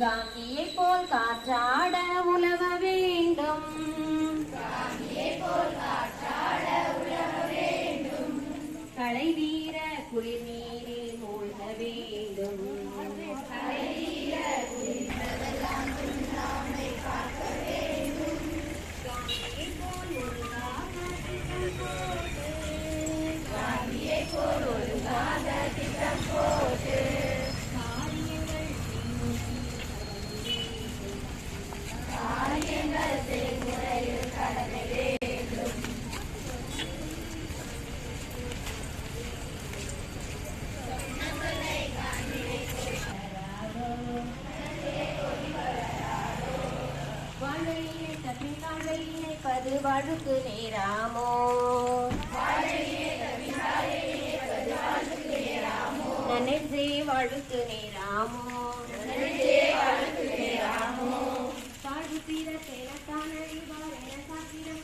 காந்தியை போல் காற்றா வாழ்வையினை தப்பின் வாழ்வையினை இணைப்பது வழுக்கு நேராமோ? நனெஞ்சே வழுக்கு நேராமோ? வாழ்வு பிற தேனத்தான் என சாத்திரம்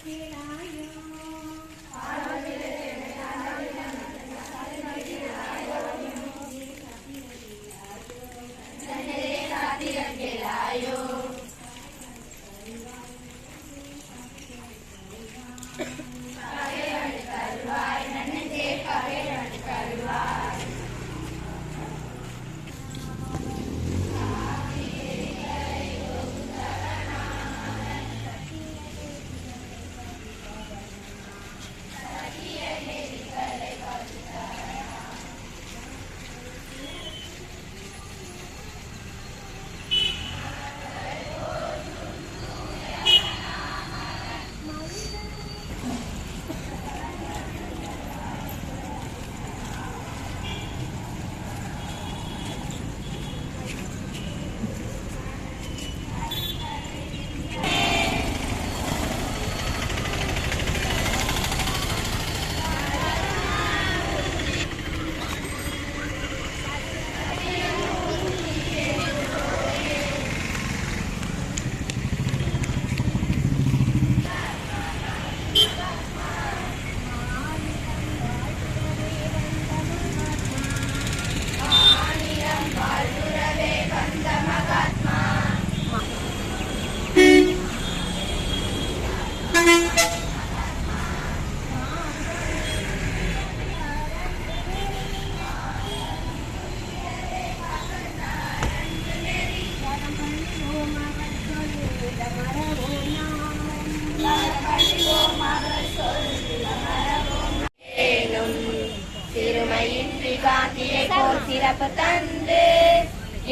சிறுமையின்றி காந்தியை போல் சிறப்பு தந்து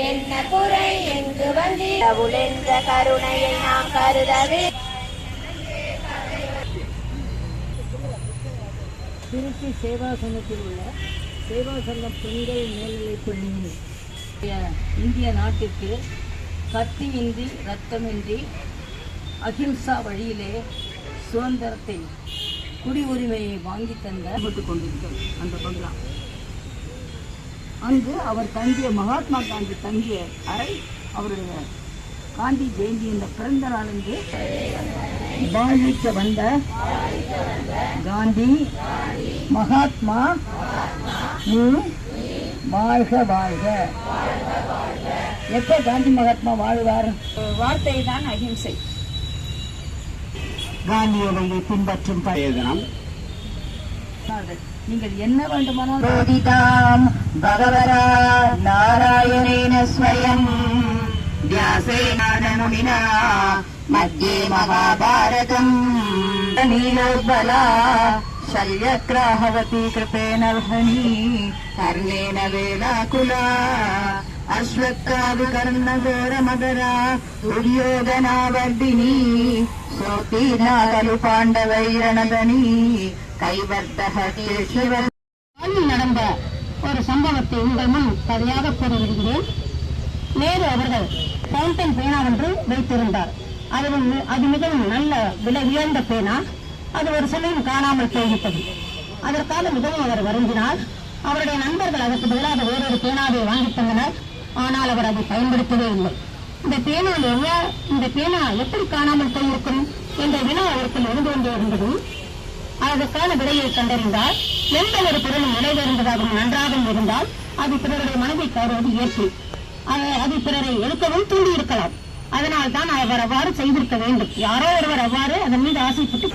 என்ன குறை எங்கு வந்து என்ற கருணையை நாம் கருதவே திருச்சி சேவாசனத்தில் உள்ள சேவாசங்கம் பெண்கள் மேல்நிலைப் பள்ளி இந்திய நாட்டிற்கு கத்தியின்றி ரத்தமின்றி அகிம்சா வழியிலே சுதந்திரத்தை குடி உரிமையை வாங்கி தந்த கொண்டிருக்கிறோம் அந்த பங்களா அங்கு அவர் தங்கிய மகாத்மா காந்தி தங்கிய அறை அவருடைய காந்தி ஜெயந்தி என்ற பிறந்த நாளன்று வாழ்விக்க வந்த காந்தி மகாத்மா நீ வாழ்க வாழ்க. எப்ப காந்தி மகாத்மா வாழ்வார்? வார்த்தை தான் அஹிம்சை காந்தியவையை பின்பற்றும் பழைய நீங்கள் என்ன வேண்டுமானால் பகவரா நாராயணேன ஸ்வயம். व्यासेनानमुनिना मध्ये महाभारतम् नीलोद्बला शल्यग्राहवती कृपेण अर्हणी कर्णेन वेलाकुला अश्वत्थाभिकर्णघोरमगरा दुर्योधनावर्दिनी सोत्तीर्णा खलु पाण्डवैरणदनी கைவர்த்தகே சிவ வாழ்வில் நடந்த ஒரு சம்பவத்தை உங்கள் முன் கதையாக கூறி விடுகிறேன் நேரு அவர்கள் ஃபவுண்டன் பேனா ஒன்று வைத்திருந்தார். அது அது மிகவும் நல்ல விலை உயர்ந்த பேனா. அது ஒரு சமயம் காணாமல் போய்விட்டது. அதற்காக மிகவும் அவர் வருந்தினார். அவருடைய நண்பர்கள் அதற்கு பதிலாக வேறொரு பேனாவை வாங்கித் தந்தனர். ஆனால் அவர் அதை பயன்படுத்தவே இல்லை. இந்த பேனா எவ்வ- இந்த பேனா எப்படி காணாமல் போயிருக்கும்? என்ற வினா அவருக்குள் இருந்து கொண்டே இருந்தது. அதற்கான விடையை கண்டறிந்தால் எந்த ஒரு பொருளும் நிலைவிருந்ததாகவும் நன்றாகவும் இருந்தால் அது பிறருடைய மனதை கவருவது இயற்கை அது- பிறரை எடுக்கவும் தூண்டி இருக்கலாம் அதனால் தான் அவர் அவ்வாறு செய்திருக்க வேண்டும். யாரோ ஒருவர் அவ்வாறு அதன் மீது ஆசைப்பட்டு